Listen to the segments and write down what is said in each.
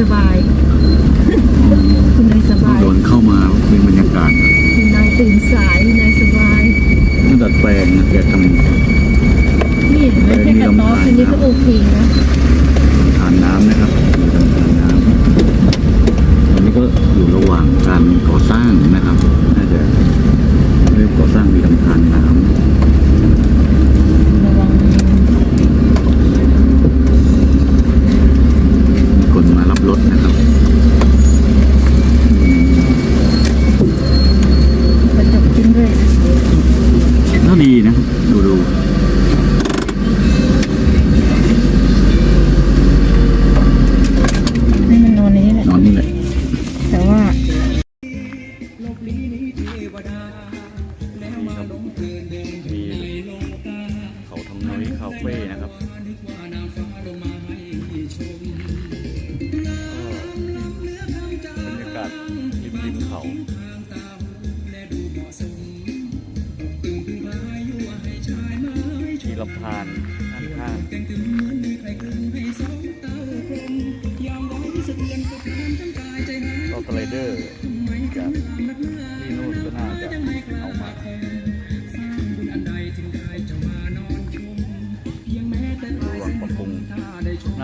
สบาย คุณนายสบายโดนเข้ามาเป็นบรรยากาศครับคุณนายตื่นสายคุณนายสบายนี่ดัดแปลงนะแกทนี่เห็นไหมแค่กระต๊อบแค่นี้ก็โอเคนะ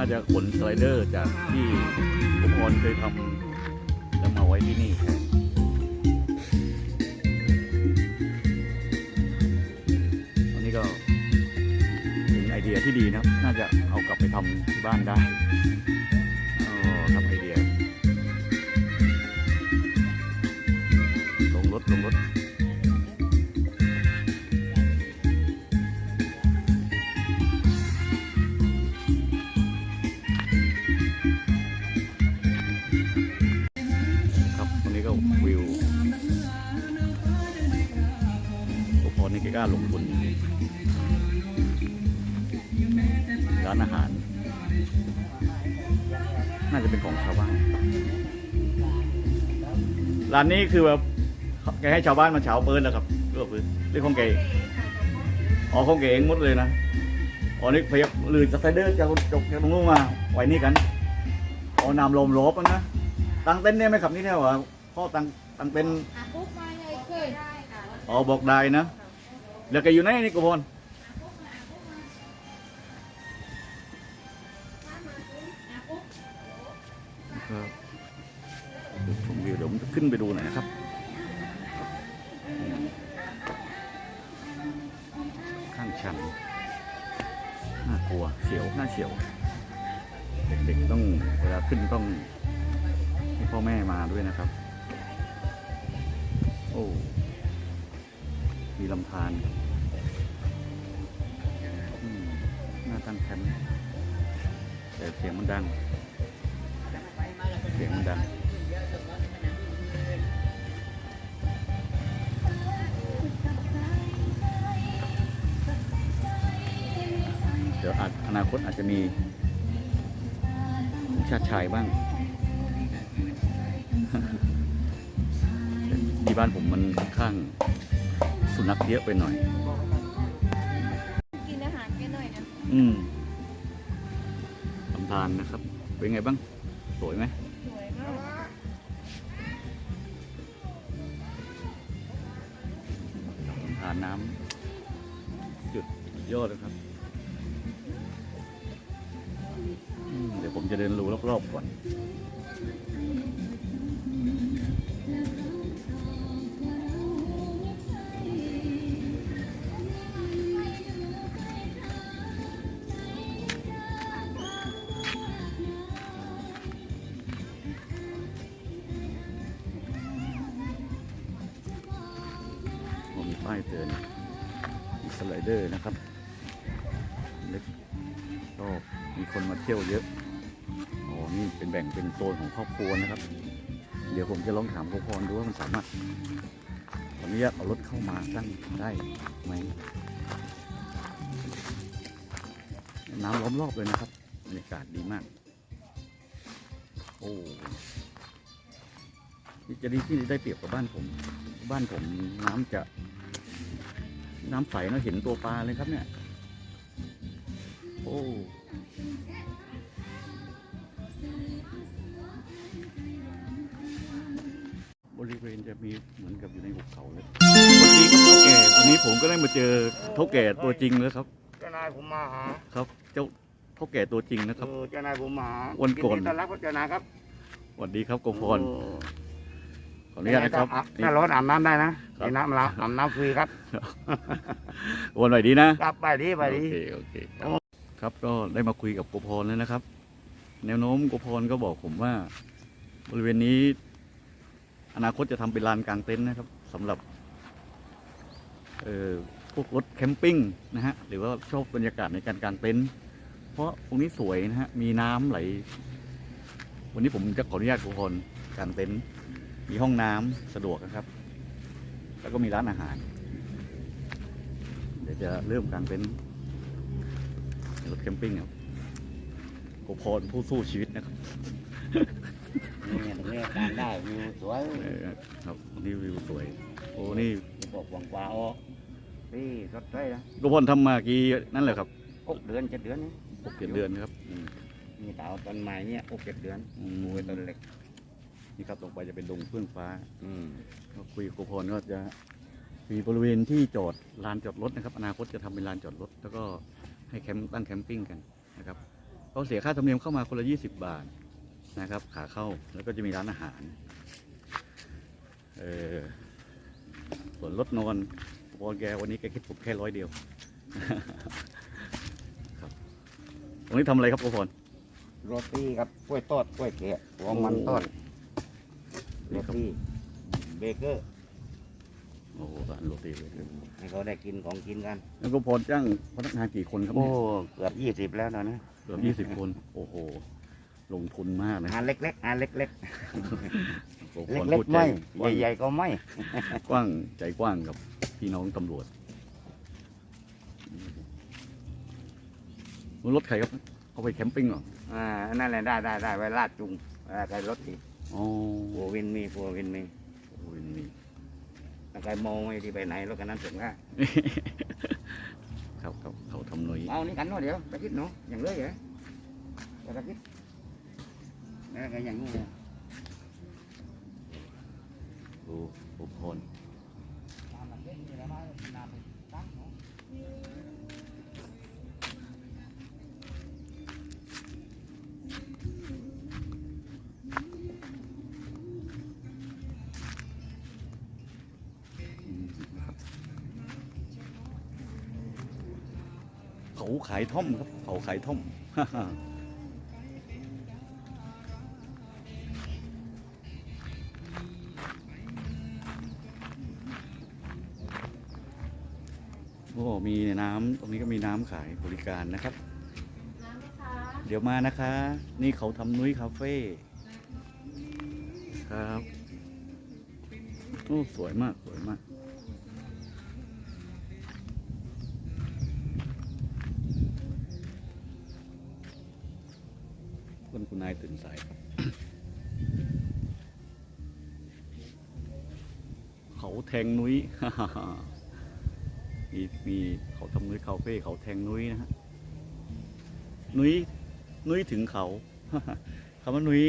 น่าจะขนสไลเดอร์จากที่อุปกรณ์เคยทำแล้วมาไว้ที่นี่ทนอันนี้ก็เป็นไอเดียที่ดีนะครับ น่าจะเอากลับไปทำที่บ้านได้อ๋อครับไอเดีย ลงรถลงรถ อุปกรณ์นี่ก็กล้าลงทุนร้านอาหาร น่าจะเป็นของชาวบ้าน ร้านนี้คือแบบแกให้ชาวบ้านมาเฉาเปิดแล้วครับเรื่องคือเรื่องของแกอ๋อของแกเองหมดเลยนะอ๋อนี่พยายามลือสไตเดอร์จากจกจากตรงนู้นมาไว้นี่กันอ๋อนำลมลบอะนะตั้งเต็นท์ได้ไหมครับนี่เนี่ยวะพ่อตั้งตั้งเต็นท์อะปุ๊บมาเลยเคยได้ค่ะอ๋อบอกได้นะ แล้วแกอยู่ไหนนี่กุพลครับดูชมวิวเดี๋ยวผมจะขึ้นไปดูหน่อยนะครับข้างชันน่ากลัวเสียวน่าเสียว เด็กๆต้องเวลาขึ้นต้องให้พ่อแม่มาด้วยนะครับ โอ้ มีลำธารอืมน่าตั้งแคมป์แต่เสียงมันดัง เสียงมันดังเดี๋ยวอาจอนาคตอาจจะมีชาติชายบ้าง ที่บ้านผมมันค่อนข้าง สุนัขเยอะไปหน่อย กินอาหารแกหน่อยนะอืมลำธารนะครับ เป็นไงบ้าง สวยไหมสวยมากลำธารน้ำจุดยอดนะครับ ป้ายเตือนมีสไลเดอร์นะครับเล็กก็มีคนมาเที่ยวเยอะอ๋อนี่เป็นแบ่งเป็นโซนของครอบครัวนะครับ เดี๋ยวผมจะลองถามคุณพรดูว่ามันสามารถอนุญาตเอารถเข้ามาตั้งได้ไหมน้ำล้อมรอบเลยนะครับบรรยากาศดีมาก โอ้นี่จะดีที่ได้เปรียบกับบ้านผม บ้านผมน้ำจะ น้ำใสเราเห็นตัวปลาเลยครับเนี่ย โอ้บริเวณจะมีเหมือนกับอยู่ในหุบเขาเลยวันนี้เท่าแก่วันนี้ผมก็ได้มาเจอเท่าแก่ตัวจริงแล้วครับเจ้านายผมมาหาครับ เจ้าเท่าแก่ตัวจริงนะครับเออเจ้านายผมมาวันก่อนต้อนรับเจ้านายครับสวัสดีครับโกพร ออขออนุญาตนะครับถ้าร้อนอาบน้ำได้นะครับมีน้ำเราอาบน้ำฟรีครับวันไหนดีนะ ครับไปดีไปดี โอเคโอเคครับครับก็ได้มาคุยกับโกพรแล้วนะครับ แนวโน้มโกพรก็บอกผมว่า บริเวณนี้ อนาคตจะทำเป็นลานกลางเต็นท์นะครับสำหรับเอ่อพวกรถแคมปิ้งนะฮะหรือว่าชอบบรรยากาศในการกางเต็นท์เพราะตรงนี้สวยนะฮะมีน้ำไหล วันนี้ผมจะขออนุญาตโกพรกางเต็นท์ มีห้องน้ำสะดวกนะครับ แล้วก็มีร้านอาหาร เดี๋ยวจะเริ่มกางเต็นท์ในรถแคมปิ้งครับโกพรผู้สู้ชีวิตนะครับนี่ตรงนี้การได้วิวสวยเออครับนี่วิวสวย โอ้นี่บอกวังวาวนี่รถได้นะโกพรทำมากี่นั่นแหละครับหกเดือนเจ็ดเดือนนี่หกเจ็ดเดือนครับอืมมีเต่าต้นไม้เนี่ยหกเจ็ดเดือนอืมปลูกไว้ต้นเล็ก นี่ครับตรงไปจะเป็นดงเฟื่องฟ้าอืมก็คุยกับโกพรก็จะมีบริเวณที่จอดลานจอดรถนะครับ อนาคตจะทำเป็นลานจอดรถ แล้วก็ให้แคมป์ตั้งแคมปิ้งกันนะครับก็เสียค่าธรรมเนียมเข้ามาคนละยี่สิบบาทนะครับ ขาเข้าแล้วก็จะมีร้านอาหารเออส่วนรถนอนโกพรแกวันนี้แกคิดผมแค่ร้อยเดียว ครับตรงนี้ทำอะไรครับโกพร โรตีครับกล้วยทอดกล้วยเกะหัวมันทอด โรตีเบเกอร์โอ้โหร้านโรตีเลยครับให้เขาได้กินของกินกัน แล้วโกพรจ้างพนักงานกี่คนครับโอ้เนี่ยเกือบยี่สิบแล้วตอนนี้เกือบยี่สิบคน โอ้โห ลงทุนมากนะงานเล็กๆงานเล็กโกๆพรเล็กพูดๆใจไม่กว้างใหญ่ๆก็ไม่กว้างใจกว้างกับพี่น้องตำรวจรถใครครับ เอาไปแคมปิ้งเหรออ่านั่นแหละได้ได้ได้ไว้ลาดจุงเวลาใครรถติด อ๋อฟัววินมีฟัววินมีโอ้ยนี่ถ้าใครมองไม่ที่ไปไหนรถกันนั้นถึงละครับครับเขาทำหน่วยเอานี่กันเนาะเดี๋ยวไปคิดเนาะอย่างเลยเหรอไปคิดแล้วก็อย่างนี้ดูโกพร เขาขายท่อมครับ เขาขายท่อมโอ้มีน้ำตรงนี้ก็มีน้ำขายบริการนะครับน้ำไหมคะเดี๋ยวมานะคะ นี่เขาทำนุ้ยคาเฟ่ครับ โอ้ สวยมาก สวยมาก คุณคุณนายตื่นสายครับ เขาแทงนุ้ยมีมีเขาทำนุ้ยคาเฟ่เขาแทงนุ้ยนะฮะนุ้ยนุ้ยถึงเขาคำว่านุ้ย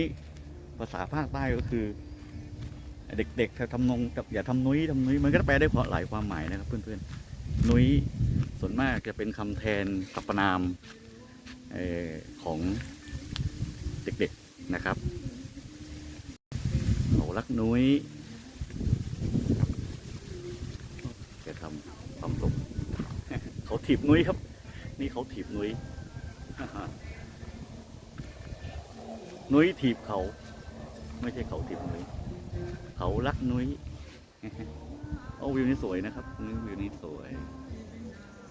ภาษาภาคใต้ก็คือ เด็กๆทำนงกับอย่าทำนุ้ยทำนุ้ยมันก็แปลได้หลายความหมายนะครับ เพื่อนๆนุ้ยส่วนมากจะเป็นคำแทนสรรพนามอของเด็กๆนะครับเขารักนุ้ยแกทำความลบ เขา ถีบนุ้ยครับ นี่เขาถีบนุ้ยนุ้ยถีบเขา ไม่ใช่เขาถีบนุ้ยเขารักนุ้ยโอ้วิวนี้สวยนะครับนี่วิวนี้สวย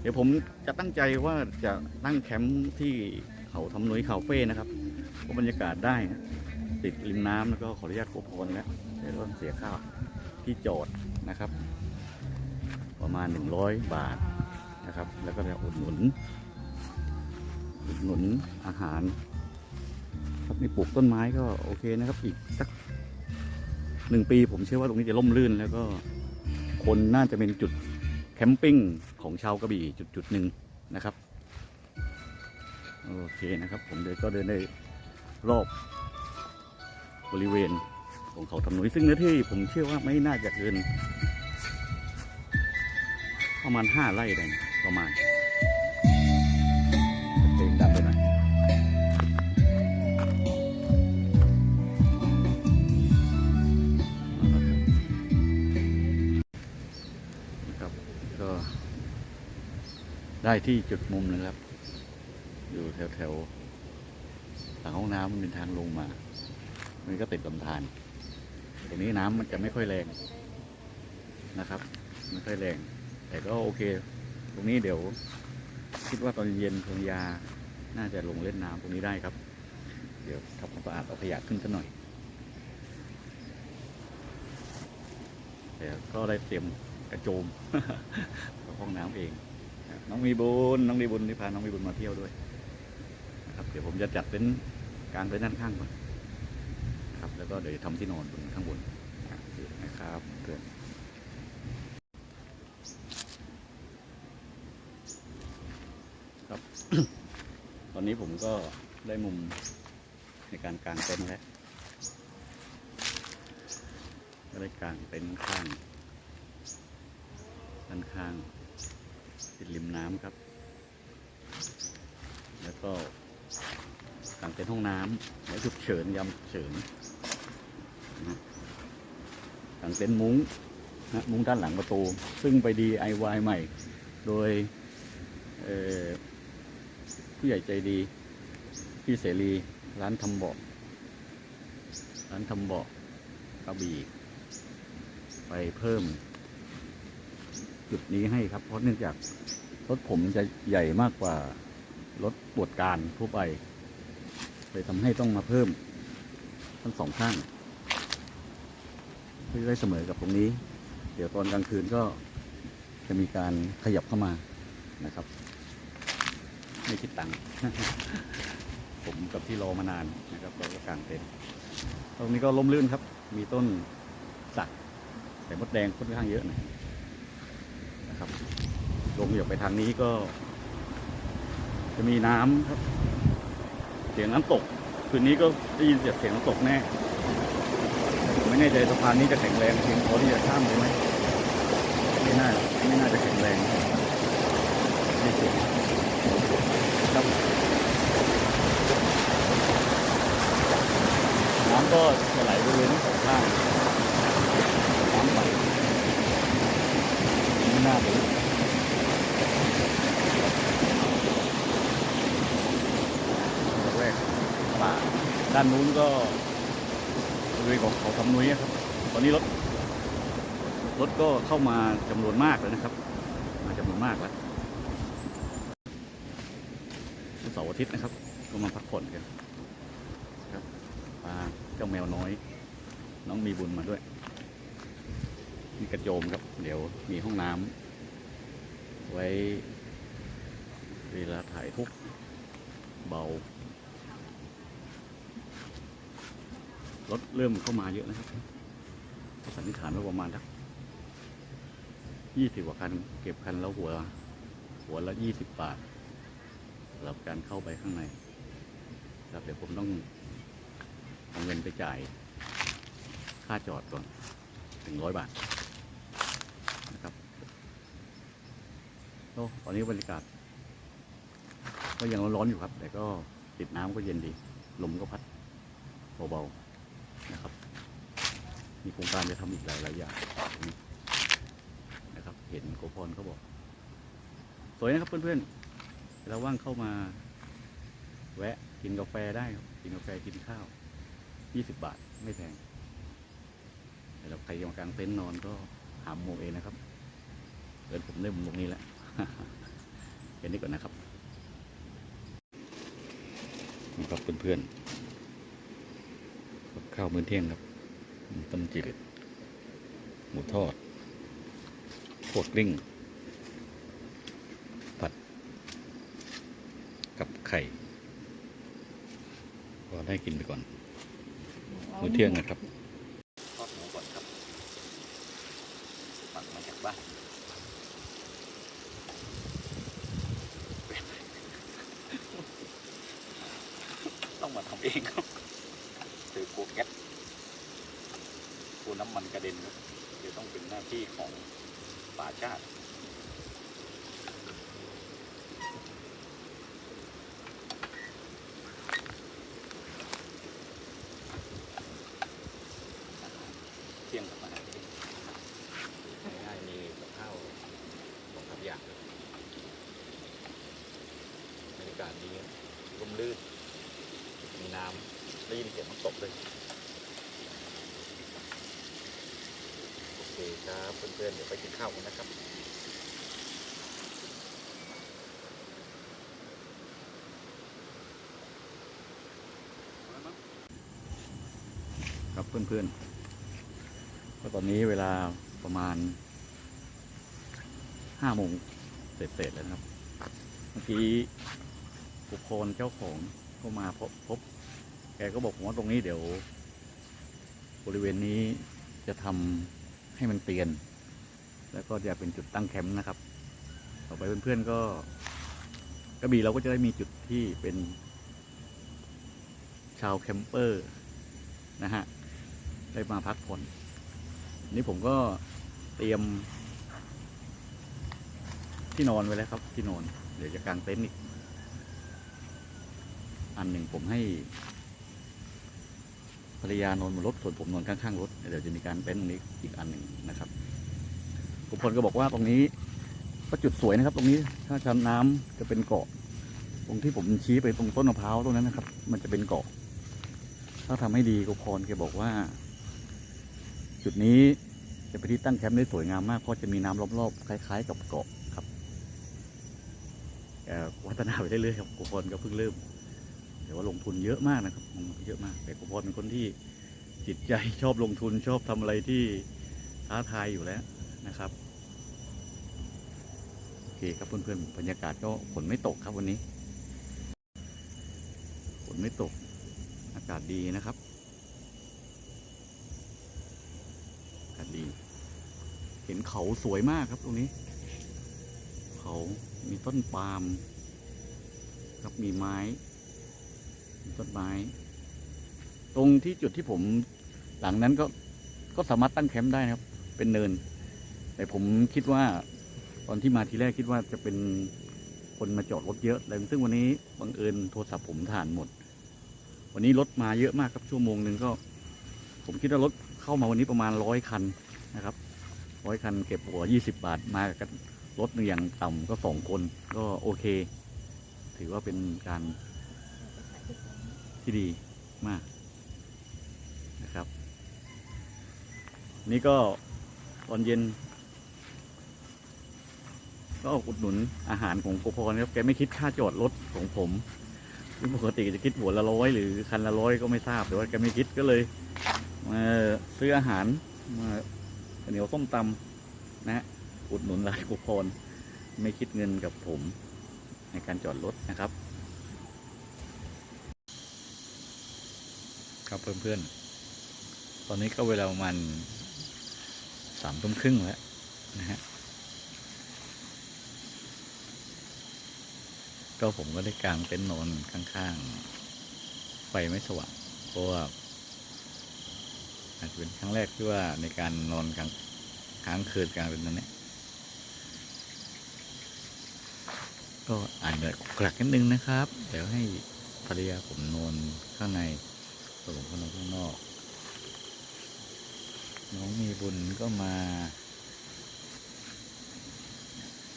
เดี๋ยวผมจะตั้งใจว่าจะตั้งแคมป์ที่เขาทำนุ้ยคาเฟ่นะครับเพราะบรรยากาศได้ ติดริมน้ำแล้วก็ขออนุญาตโกพรแล้วเดี๋ยวต้องเสียค่าที่จอดนะครับ ประมาณ 100 บาท นะครับ แล้วก็จะอุดหนุนอุดหนุนอาหาร ครับนี่ปลูกต้นไม้ก็โอเคนะครับ อีกสักหนึ่งปีผมเชื่อว่าตรงนี้จะร่มรื่น แล้วก็คนน่าจะเป็นจุดแคมปิ้งของชาวกระบี่จุดจุดหนึ่งนะครับโอเคนะครับ ผมเดินก็เดินได้รอบบริเวณของเขาทำนุยซึ่งเนื้อที่ผมเชื่อว่าไม่น่าจะเกินประมาณห้าไร่ได้ ประมาณเพลงดังไปหน่อยนะครับก็ ได้ที่จุดมุมนะครับ อยู่แถวแถวๆหลังห้องน้ำมันเป็นทางลงมา มันก็ติดลำธารตรงนี้น้ำมันจะไม่ค่อยแรงนะครับ ไม่ค่อยแรง แต่ก็โอเค รงนี้เดี๋ยว คิดว่าตอนเย็นคงยาน่าจะลงเล่นน้ำตรงนี้ได้ครับ เดี๋ยวทำความสะอาดเอาขยะขึ้นสักหน่อยแต่ก็ได้เตรียมกระโจมห้องน้ำเอง น้องมีบุญน้องมีบุญที่พาน้องมีบุญมาเที่ยวด้วยนะครับเดี๋ยวผมจะจัดเป็นกลางเป็นด้านข้างก่อนครับ แล้วก็เดี๋ยวทำที่นอนบนข้างบนนะครับเพื่อนครับ ต อนนี้ผมก็ได้มุมในการกางเต็นท์แล้วก็ได้กางเต็นท์ข้างด้านข้างติดริมน้ำครับ แล้วก็กางเต็นท์ห้องน้ำและฉุกเฉินยามฉุกเฉินนะกางเต็นท์มุ้งนะมุ้งด้านหลังประตู ซึ่งไป DIY ใหม่ โดยเอ่อ ผู้ใหญ่ใจดี พี่เสรี ร้านทำเบาะร้านทำเบาะกระบี่ไปเพิ่ม จุดนี้ให้ครับ เพราะเนื่องจากรถผมจะใหญ่มากกว่ารถปวดการทั่วไปเลยทำให้ต้องมาเพิ่มทั้งสองข้างเพื่อให้เสมอกับตรงนี้ เดี๋ยวตอนกลางคืนก็จะมีการขยับเข้ามานะครับ ไม่คิดตังค์ผมกับที่รอมานานนะครับเราก็กางเต็นท์ตรงนี้ก็ล้มลื่นครับ มีต้นสักแต่มดแดงค่อนข้างเยอะหน่อยนะครับลงเหยียบไปทางนี้ก็ จะมีน้ำครับ เสียงน้ำตก คืนนี้ก็ได้ยินเสียงน้ำตกแน่ผมไม่แน่ใจสะพานนี้จะแข็งแรงเพียงพอที่จะข้ามเลยไหมไม่น่าไม่น่าจะแข็งแรง ไม่เสียงครับน้ำก็จะไหลบริเวณทั้งสองข้างน้ำไหลไม่น่าเลยแรกป่าด้านนู้นก็บริเวณของเขาทำนุ้ยครับ ตอนนี้รถรถก็เข้ามาจำนวนมากแล้วนะครับ มาจำนวนมากแล้ววันเสาร์อา ทิตย์นะครับก็มาพักผ่อนกันครับพาเจ้าแมวน้อย น้องมีบุญมาด้วยมีกระโจมครับ เดี๋ยวมีห้องน้ำไว้เวลาถ่ายทุกเบารถเริ่มเข้ามาเยอะนะครับสันนิษฐานว่าประมาณสักยี่สิบกว่าคัน เก็บคันแล้วหัว หัวละยี่สิบบาทำหรับการเข้าไปข้างในครับเดี๋ยวผมต้องเอาเงินไปจ่าย ค่าจอดก่อนถึงร้อยบาทนะครับโอ้ตอนนี้บรรยากาศ ก็ยังร้อนๆอยู่ครับ แต่ก็ติดน้ำก็เย็นดี ลมก็พัดเบาๆนะครับ มีโครงการจะทำอีกหลายๆอย่างนะครับ เห็นโกพรเขาบอก สวยนะครับเพื่อนๆ เราว่างเข้ามา แวะกินกาแฟได้ครับกินกาแฟกินข้าว20บาทไม่แพงแต่เราใครมากางเต็นท์นอนก็หามุมเองนะครับเดินผมได้มุมตรงนี้แหละเห็นนี้ก่อนนะครับนี่ครับเพื่อนๆข้าวมื้อเที่ยงครับต้มจืดหมูทอดโคดกลิ้ง ผัด กับ ไข่ก็ได้กินไปก่อนมื้อเที่ยงนะครับทอดหมูก่อนครับปักมาจากบ้านต้องมาทำเองครับถือโกแก๊สลัวน้ำมันกระเด็นครับเดี๋ยวต้องเป็นหน้าที่ของป่าชาติ เที่ยงกับอาหารเที่ยง ง่ายๆมีกับข้าวสองสามอย่างบรรยากาศดีร่มรื่น มีน้ำได้ยินเสียงน้ำตกเลยโอเคครับเพื่อนๆเดี๋ยวไปกินข้าวกันนะครับ ครับเพื่อนๆก็ตอนนี้เวลาประมาณห้าโมงเศษๆแล้วครับ เมื่อกี้บุคคลเจ้าของก็มาพบพบ แกก็บอกผมว่าตรงนี้เดี๋ยว บริเวณนี้จะทำให้มันเตียน แล้วก็จะเป็นจุดตั้งแคมป์นะครับ ต่อไปเพื่อนๆก็กระบี่เราก็จะได้มีจุดที่เป็นชาวแคมเปอร์นะฮะ ได้มาพักผ่อนนี่ผมก็เตรียม ที่นอนไว้แล้วครับ ที่นอน เดี๋ยวจะกางเต็นท์อีก อันหนึ่งผมให้ภรรยานอนบนรถส่วนผมนอนข้างๆรถเดี๋ยวจะมีการเต็นท์ตรงนี้อีกอันหนึ่งนะครับทุกคนก็บอกว่าตรงนี้ก็จุดสวยนะครับ ตรงนี้ถ้าชั้นน้ำจะเป็นเกาะ ตรงที่ผมชี้ไปตรงต้นมะพร้าวตรงนั้นนะครับ มันจะเป็นเกาะ ถ้าทำให้ดีกุพรแกบอกว่า จุดนี้จะไปนที่ตั้งแคมป์ได้สวยงามมากเพราะจะมีน้ำรอบๆคล้าย ๆ กับเกาะครับวัฒนาไปเรื่อยๆครับกุพรก็เพิ่งเริ่มแต่ว่าลงทุนเยอะมากนะครับลงทุนเยอะมาก แต่กุพรเป็นคนที่จิตใจชอบลงทุนชอบทำอะไรที่ท้าทายอยู่แล้วนะครับโอเคครับเพื่อนๆบรรยากาศก็ฝนไม่ตกครับวันนี้ฝนไม่ตกอากาศดีนะครับ อากาศ ดีเห็นเขาสวยมากครับตรงนี้ เขามีต้นปาล์มครับมีไม้มีต้นไม้ ตรงที่จุดที่ผมหลังนั้นก็ก็สามารถตั้งแคมป์ได้นะครับ เป็นเนิน แต่ผมคิดว่าตอนที่มาทีแรกคิดว่าจะเป็นคนมาจอดรถเยอะเลยซึ่งวันนี้บังเอิญโทรศัพท์ผมถ่านหมด วันนี้รถมาเยอะมากครับชั่วโมงหนึ่งก็ ผมคิดว่ารถเข้ามาวันนี้ประมาณร้อยคัน นะครับร้อยคันเก็บหัวยี่สิบาทมากันรถหนึ่งอย่างต่ำก็สองคนก็โอเค ถือว่าเป็นการที่ดีมากนะครับ นี่ก็ตอนเย็น ก็อุดหนุนอาหารของโกพรครับแกไม่คิดค่าจอดรถของผมปกติจะคิดหัวละร้อยหรือคันละร้อยก็ไม่ทราบแต่ว่าแกไม่คิดก็เลยมาซื้ออาหารมา เหนียวส้มตำนะฮะอุดหนุนรานโกพรไม่คิดเงินกับผมในการจอดรถนะครับ ครับเพื่อนๆ ตอนนี้ก็เวลาประมาณสามทุ่มครึ่งแล้วนะฮะก็ผมก็ได้กางเต็นท์นอนข้างๆ ไฟไม่สว่างเพราะว่า อาจจะเป็นครั้งแรกที่ว่าในการนอนกลางค้างคืนกลางเต็นท์นั้นเนี่ยก็อาจจะกลักนิดนึงนะครับ เดี๋ยวให้ภรรยาผมนอนข้างในส่วนผมก็นอนข้างนอก น้องมีบุญก็มา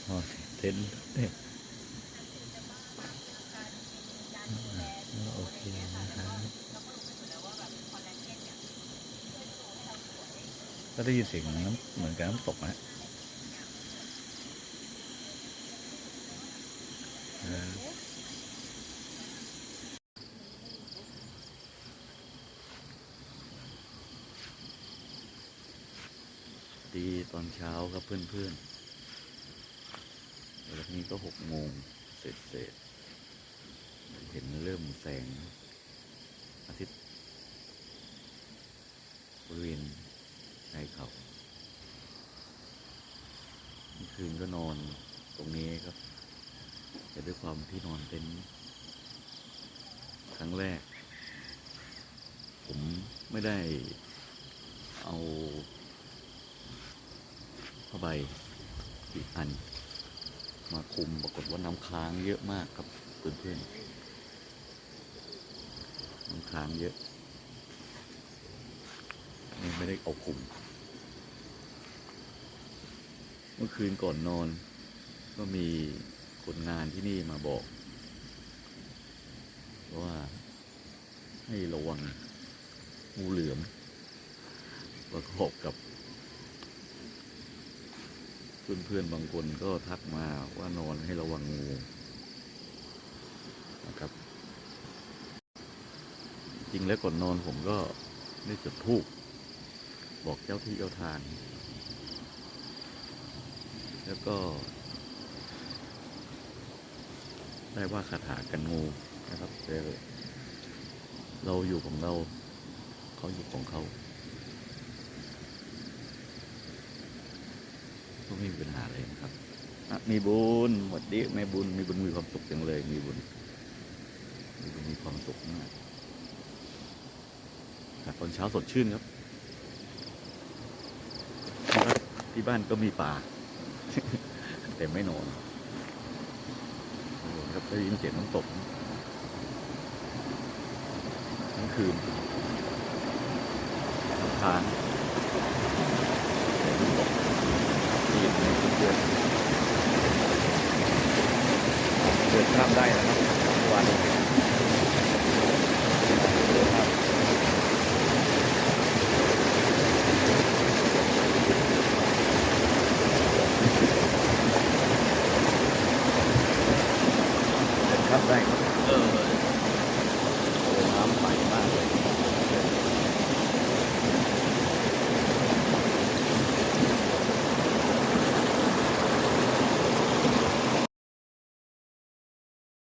นอนเต็นท์เนี่ยโอเคนะครับ ก็ได้ยินเสียงน้ำเหมือนกับน้ำตกนะเออดีตอนเช้าครับเพื่อนๆแล้วนี้ก็หกโมงเสร็จเสร็จเห็นเริ่มแสงอาทิตย์บริเวณ ชายเขาคืนก็นอนตรงนี้ครับ แต่ด้วยความที่นอนเต็นท์ครั้งแรก ผมไม่ได้เอาผ้าใบอีกอัน มาคุมปรากฏว่าน้ำค้างเยอะมากครับเพื่อนๆน้ำค้างเยอะนี่ไม่ได้เอาคุม เมื่อคืนก่อนนอน ก็มีคนงานที่นี่มาบอกว่าให้ระวังงูเหลือมประกอบกับเพื่อนๆบางคนก็ทักมาว่านอนให้ระวังงูนะครับ จริงแล้วก่อนนอนผมก็ได้จุดธูปบอกเจ้าที่เจ้าทาง แล้วก็ ได้ว่าคาถากันงูนะครับเราอยู่ของเรา เขาอยู่ของเขาก็ไม่มีปัญหาอะไรนะครับมีบุญหมดดิแม่บุญ มีบุญมีความสุขจังเลย มีบุญ มีบุญมีความสุขมากตอนเช้าสดชื่นครับ ที่บ้านก็มีป่า แต่ไม่นอนครับได้ยินเสียงน้ำตกทั้งคืนทางเสียงน้ำตกได้ยินในเพื่อนเดินข้ามได้นะครับวานเราเห็น